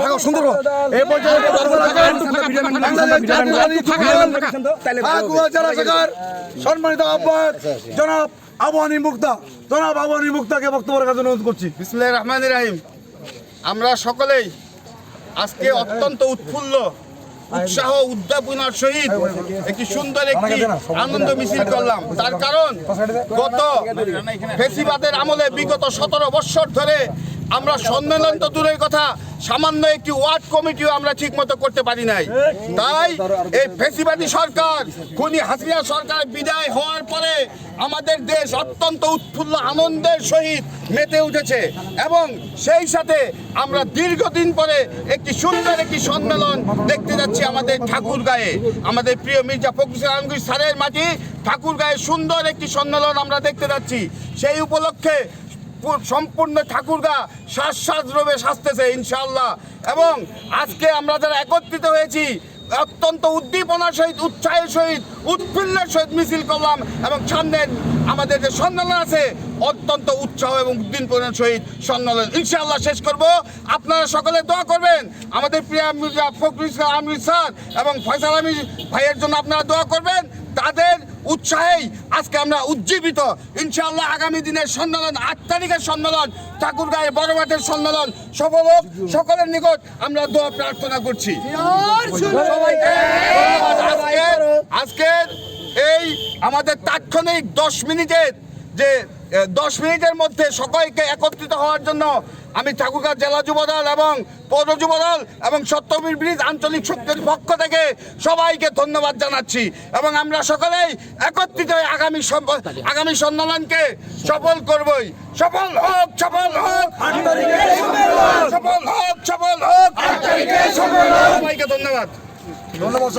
মানে সুন্দর এই পর্যায়ে সম্মানিত আহ্বায়ক জনাব আবহানী মুক্তা। জনাব আবহানী মুক্তাকে বক্তব্য রাখার জন্য অনুরোধ করছি। বিসমুল্লাহ রহমান রাহিম। আমরা সকলেই আজকে অত্যন্ত উৎফুল্ল উৎসাহ উদ্যাপনার সহিত একটি সুন্দর একটি আনন্দ মিছিল করলাম। তার কারণ গত ফেসিবাদের আমলে বিগত সতেরো বৎসর ধরে আমরা সম্মেলন তো দূরের কথা, সামান্য একটি ওয়ার্ড কমিটিও আমরা ঠিক মতো করতে পারি নাই। তাই এই ফেসিবাদী সরকার, খুনি হাসিনা সরকার বিদায় হওয়ার পরে আমাদের দেশ অত্যন্ত উৎফুল্ল আনন্দের সহিত মেতে উঠেছে এবং সেই সাথে আমরা দীর্ঘদিন পরে একটি সুন্দর একটি সম্মেলন দেখতে যাচ্ছি আমাদের ঠাকুর গায়ে আমাদের প্রিয় মির্জা ফখরুল আলমগীর স্যারের মাটি ঠাকুর গায়ে সুন্দর একটি সম্মেলন আমরা দেখতে যাচ্ছি। সেই উপলক্ষে সম্পূর্ণ ঠাকুরগা শ্বাস শ্বাস রোগে সাজতেছে, ইনশাআল্লাহ। এবং আজকে আমরা যারা একত্রিত হয়েছি, অত্যন্ত উদ্দীপনার সহিত, উৎসাহের সহিত, উৎফুল্লের সহিত মিছিল করলাম এবং সামনের আমাদের যে সম্মেলন আছে, অত্যন্ত উৎসাহ এবং উদ্দীপনার সহিত সম্মেলন ইনশাআল্লাহ শেষ করব। আপনারা সকলে দোয়া করবেন। আমাদের প্রিয় ফখরুল ইসলাম আমির স্যার এবং ফয়সাল আমির ভাইয়ের জন্য আপনারা দোয়া করবেন। তাদের উৎসাহেই আজকে আমরা উজ্জীবিত। ইনশাআল্লাহ আগামী দিনের সম্মেলন আট তারিখের সম্মেলন ঠাকুরগাঁয়ের বড় মাঠের সম্মেলন সফল হোক সকলের নিকট আমরা দোয়া প্রার্থনা করছি। আজকের এই আমাদের তাৎক্ষণিক দশ মিনিটের যে দশ মিনিটের মধ্যে সবাইকে একত্রিত হওয়ার জন্য আমি ঠাকুরগাঁ জেলা যুবদল এবং পৌর যুবদল এবং সত্যবীর ব্রিজ আঞ্চলিক শক্তির পক্ষ থেকে সবাইকে ধন্যবাদ জানাচ্ছি। এবং আমরা সকলেই একত্রিত হয়ে আগামী আগামী সম্মেলনকে সফল করবই। সফল হোক সফল হোক। সফল হোক সফল হোক। সবাইকে ধন্যবাদ। ধন্যবাদ